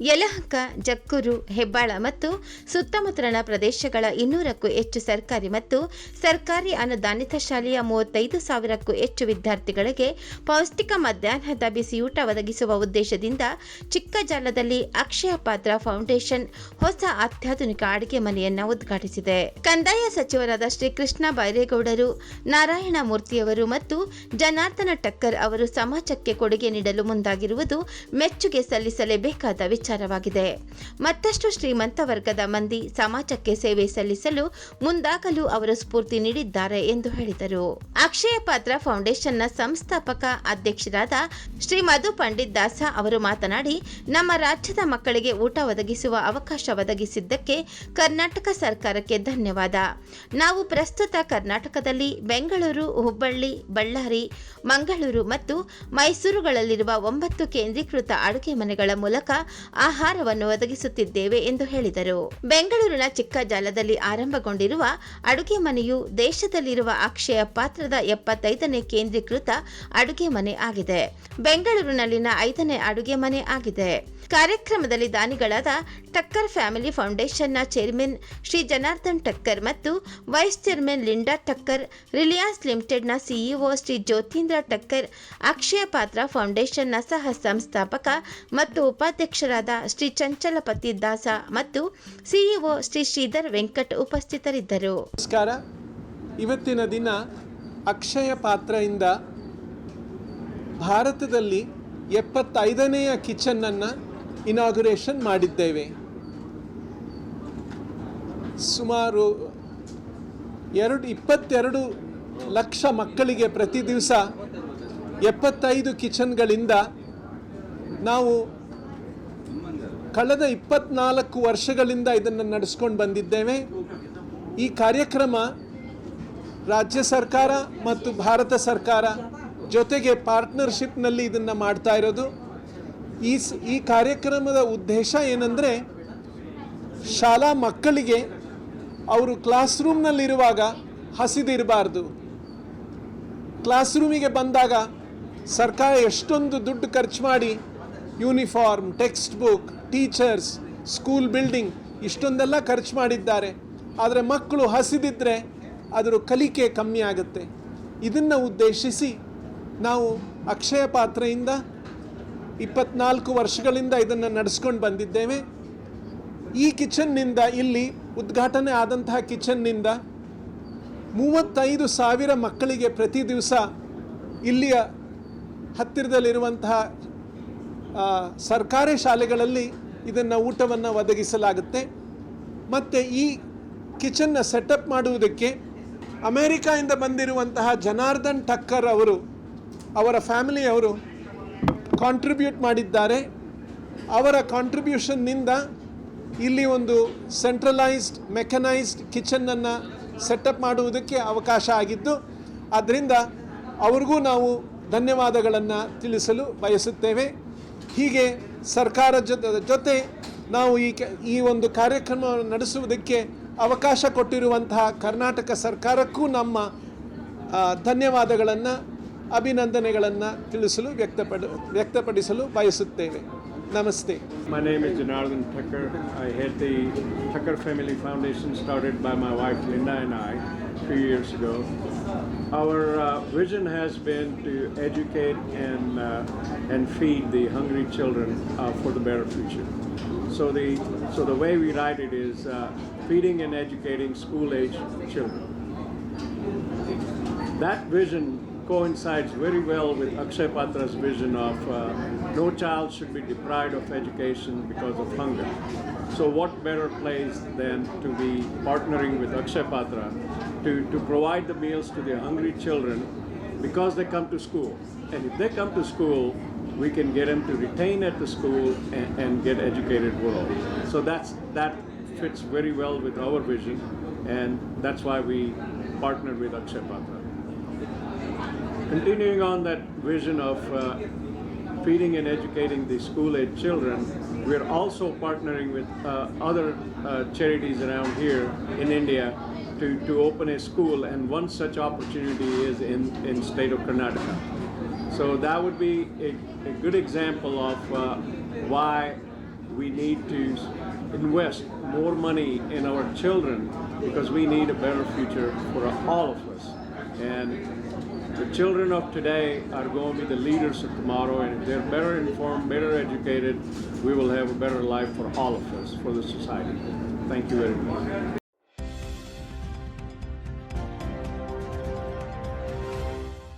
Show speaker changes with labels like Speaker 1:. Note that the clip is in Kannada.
Speaker 1: ಯಲಹಂಕ, ಜಕ್ಕೂರು, ಹೆಬ್ಬಾಳ ಮತ್ತು ಸುತ್ತಮುತ್ತಲಿನ ಪ್ರದೇಶಗಳ ಇನ್ನೂರಕ್ಕೂ ಹೆಚ್ಚು ಸರ್ಕಾರಿ ಮತ್ತು ಸರ್ಕಾರಿ ಅನುದಾನಿತ ಶಾಲೆಯ ಮೂವತ್ತೈದು ಸಾವಿರಕ್ಕೂ ಹೆಚ್ಚು ವಿದ್ಯಾರ್ಥಿಗಳಿಗೆ ಪೌಷ್ಟಿಕ ಮಧ್ಯಾಹ್ನದ ಬಿಸಿಯೂಟ ಒದಗಿಸುವ ಉದ್ದೇಶದಿಂದ ಚಿಕ್ಕಜಾಲದಲ್ಲಿ ಅಕ್ಷಯ ಪಾತ್ರ ಫೌಂಡೇಶನ್ ಹೊಸ ಅತ್ಯಾಧುನಿಕ ಅಡುಗೆ ಮನೆಯನ್ನು ಉದ್ಘಾಟಿಸಿದೆ. ಕಂದಾಯ ಸಚಿವರಾದ ಶ್ರೀ ಕೃಷ್ಣ ಬೈರೇಗೌಡರು ನಾರಾಯಣ ಮೂರ್ತಿಯವರು ಮತ್ತು ಜನಾರ್ದನ ಟಕ್ಕರ್ ಅವರು ಸಮಾಜಕ್ಕೆ ಕೊಡುಗೆ ನೀಡಲು ಮುಂದಾಗಿರುವುದು ಮೆಚ್ಚುಗೆ ಸಲ್ಲಿಸಲೇಬೇಕಾದ ವಿಚಾರವಾಗಿದೆ. ಮತ್ತಷ್ಟು ಶ್ರೀಮಂತ ವರ್ಗದ ಮಂದಿ ಸಮಾಜಕ್ಕೆ ಸೇವೆ ಸಲ್ಲಿಸಲು ಮುಂದಾಗಲು ಅವರು ಸ್ಫೂರ್ತಿ ನೀಡಿದ್ದಾರೆ ಎಂದು ಹೇಳಿದರು. ಅಕ್ಷಯ ಪಾತ್ರ ಫೌಂಡೇಶನ್ನ ಸಂಸ್ಥಾಪಕ ಅಧ್ಯಕ್ಷರಾದ ಶ್ರೀ ಮಧು ಪಂಡಿತ್ ದಾಸ ಅವರು ಮಾತನಾಡಿ, ನಮ್ಮ ರಾಜ್ಯದ ಮಕ್ಕಳಿಗೆ ಊಟ ಒದಗಿಸುವ ಅವಕಾಶ ಒದಗಿಸಿದ್ದಕ್ಕೆ ಕರ್ನಾಟಕ ಸರ್ಕಾರಕ್ಕೆ ಧನ್ಯವಾದ. ನಾವು ಪ್ರಸ್ತುತ ಕರ್ನಾಟಕದಲ್ಲಿ ಬೆಂಗಳೂರು, ಹುಬ್ಬಳ್ಳಿ, ಬಳ್ಳಾರಿ, ಮಂಗಳೂರು ಮತ್ತು ಮೈಸೂರುಗಳಲ್ಲಿರುವ ಒಂಬತ್ತು ಕೇಂದ್ರೀಕೃತ ಅಡುಗೆ ಮನೆಗಳ ಮೂಲಕ ಆಹಾರವನ್ನು ಒದಗಿಸುತ್ತಿದ್ದೇವೆ ಎಂದು ಹೇಳಿದರು. ಬೆಂಗಳೂರಿನ ಚಿಕ್ಕ ಜಾಲದಲ್ಲಿ ಆರಂಭಗೊಂಡಿರುವ ಅಡುಗೆ ಮನೆಯು ದೇಶದಲ್ಲಿರುವ ಅಕ್ಷಯ ಪಾತ್ರದ ಎಪ್ಪತ್ತೈದನೇ ಕೇಂದ್ರೀಕೃತ ಅಡುಗೆ ಮನೆ ಆಗಿದೆ. ಬೆಂಗಳೂರಿನಲ್ಲಿನ ಐದನೇ ಅಡುಗೆ ಮನೆ ಆಗಿದೆ. ಕಾರ್ಯಕ್ರಮದಲ್ಲಿ ದಾನಿಗಳಾದ ಟಕ್ಕರ್ ಫ್ಯಾಮಿಲಿ ಫೌಂಡೇಶನ್ನ ಚೇರ್ಮನ್ ಶ್ರೀ ಜನಾರ್ದನ್ ಟಕ್ಕರ್ ಮತ್ತು vice chairman Linda Thakkar, Reliance ಲಿಮಿಟೆಡ್ನ ಸಿಇಒ ಶ್ರೀ ಜ್ಯೋತೀಂದ್ರ ಟಕ್ಕರ್, ಅಕ್ಷಯ ಪಾತ್ರ ಫೌಂಡೇಶನ್ನ ಸಹ ಸಂಸ್ಥಾಪಕ ಮತ್ತು ಉಪಾಧ್ಯಕ್ಷರಾದ ಶ್ರೀ ಚಂಚಲಪತಿ ದಾಸ ಮತ್ತು ಸಿಇಒ ಶ್ರೀ ಶ್ರೀಧರ್ ವೆಂಕಟ್ ಉಪಸ್ಥಿತರಿದ್ದರು.
Speaker 2: ನಮಸ್ಕಾರ. ಇವತ್ತಿನ ದಿನ ಅಕ್ಷಯ ಪಾತ್ರೆಯಿಂದ ಭಾರತದಲ್ಲಿ ಎಪ್ಪತ್ತೈದನೆಯ ಕಿಚನನ್ನು ಇನಾಗ್ಯುರೇಷನ್ ಮಾಡಿದ್ದೇವೆ. ಸುಮಾರು ಎರಡು, ಇಪ್ಪತ್ತೆರಡು ಲಕ್ಷ ಮಕ್ಕಳಿಗೆ ಪ್ರತಿ ದಿವಸ ಎಪ್ಪತ್ತೈದು ಕಿಚನ್ಗಳಿಂದ ನಾವು ಕಳೆದ ಇಪ್ಪತ್ನಾಲ್ಕು ವರ್ಷಗಳಿಂದ ಇದನ್ನು ನಡೆಸ್ಕೊಂಡು ಬಂದಿದ್ದೇವೆ. ಈ ಕಾರ್ಯಕ್ರಮ ರಾಜ್ಯ ಸರ್ಕಾರ ಮತ್ತು ಭಾರತ ಸರ್ಕಾರ ಜೊತೆಗೆ ಪಾರ್ಟ್ನರ್ಶಿಪ್ನಲ್ಲಿ ಇದನ್ನು ಮಾಡ್ತಾ ಇರೋದು. ಈ ಈ ಕಾರ್ಯಕ್ರಮದ ಉದ್ದೇಶ ಏನಂದರೆ ಶಾಲಾ ಮಕ್ಕಳಿಗೆ ಅವರು ಕ್ಲಾಸ್ ರೂಮ್ನಲ್ಲಿರುವಾಗ ಹಸಿದಿರಬಾರ್ದು. ಕ್ಲಾಸ್ ರೂಮಿಗೆ ಬಂದಾಗ ಸರ್ಕಾರ ಎಷ್ಟೊಂದು ದುಡ್ಡು ಖರ್ಚು ಮಾಡಿ uniform textbook teachers school building ಇಷ್ಟೊಂದೆಲ್ಲ ಖರ್ಚು ಮಾಡಿದ್ದಾರೆ. ಆದರೆ ಮಕ್ಕಳು ಹಸಿದಿದ್ದರೆ ಅದರ ಕಲಿಕೆ ಕಮ್ಮಿ ಆಗುತ್ತೆ. ಇದನ್ನು ಉದ್ದೇಶಿಸಿ ನಾವು ಅಕ್ಷಯ ಪಾತ್ರೆಯಿಂದ ಇಪ್ಪತ್ನಾಲ್ಕು ವರ್ಷಗಳಿಂದ ಇದನ್ನು ನಡೆಸ್ಕೊಂಡು ಬಂದಿದ್ದೇವೆ. ಈ ಕಿಚನ್ನಿಂದ ಇಲ್ಲಿ ಉದ್ಘಾಟನೆ ಆದಂತಹ ಕಿಚನ್ನಿಂದ ಮೂವತ್ತೈದು ಸಾವಿರ ಮಕ್ಕಳಿಗೆ ಪ್ರತಿ ದಿವಸ ಇಲ್ಲಿಯ ಹತ್ತಿರದಲ್ಲಿರುವಂತಹ ಸರ್ಕಾರಿ ಶಾಲೆಗಳಲ್ಲಿ ಇದನ್ನು ಊಟವನ್ನು ಒದಗಿಸಲಾಗುತ್ತೆ. ಮತ್ತು ಈ ಕಿಚನ್ನ ಸೆಟಪ್ ಮಾಡುವುದಕ್ಕೆ ಅಮೇರಿಕಾಯಿಂದ ಬಂದಿರುವಂತಹ ಜನಾರ್ದನ್ ಟಕ್ಕರ್ ಅವರು, ಅವರ ಫ್ಯಾಮಿಲಿಯವರು ಕಾಂಟ್ರಿಬ್ಯೂಟ್ ಮಾಡಿದ್ದಾರೆ. ಅವರ ಕಾಂಟ್ರಿಬ್ಯೂಷನ್ನಿಂದ ಇಲ್ಲಿ ಒಂದು ಸೆಂಟ್ರಲೈಸ್ಡ್ ಮೆಕನೈಸ್ಡ್ ಕಿಚನನ್ನು ಸೆಟಪ್ ಮಾಡುವುದಕ್ಕೆ ಅವಕಾಶ ಆಗಿದ್ದು ಆದ್ದರಿಂದ ಅವ್ರಿಗೂ ನಾವು ಧನ್ಯವಾದಗಳನ್ನು ತಿಳಿಸಲು ಬಯಸುತ್ತೇವೆ. ಹೀಗೆ ಸರ್ಕಾರ ಜೊತೆ ನಾವು ಈ ಈ ಒಂದು ಕಾರ್ಯಕ್ರಮವನ್ನು ನಡೆಸುವುದಕ್ಕೆ ಅವಕಾಶ ಕೊಟ್ಟಿರುವಂತಹ ಕರ್ನಾಟಕ ಸರ್ಕಾರಕ್ಕೂ ನಮ್ಮ ಧನ್ಯವಾದಗಳನ್ನು ಅಭಿನಂದನೆಗಳನ್ನು ತಿಳಿಸಲು ವ್ಯಕ್ತಪಡ ವ್ಯಕ್ತಪಡಿಸಲು ಬಯಸುತ್ತೇವೆ ನಮಸ್ತೆ
Speaker 3: My name is Janardhan Thacker. I head the Thacker Family Foundation started by my wife Linda and I two years ago. Our uh, vision has been to educate and, uh, and feed the hungry children uh, for the better future. So the, so the way we write it is uh, feeding and educating school-age children. That vision coincides very well with Akshay Patra's vision of uh, no child should be deprived of education because of hunger. So, what better place than to be partnering with Akshay Patra to, to provide the meals to the hungry children because they come to school. And if they come to school, we can get them to retain at the school and, and get educated world. So that's that fits very well with our vision, and that's why we partnered with Akshay Patra. Continuing on that vision of uh, feeding and educating the school-age children, we're also partnering with uh, other uh, charities around here in India to, to open a school, and one such opportunity is in, in state of Karnataka. So that would be a, a good example of uh, why we need to invest more money in our children because we need a better future for all of us. And the children of today are going to be the leaders of tomorrow, and if they're better informed, better educated, we will have a better life for all of us, for the society. Thank you very much.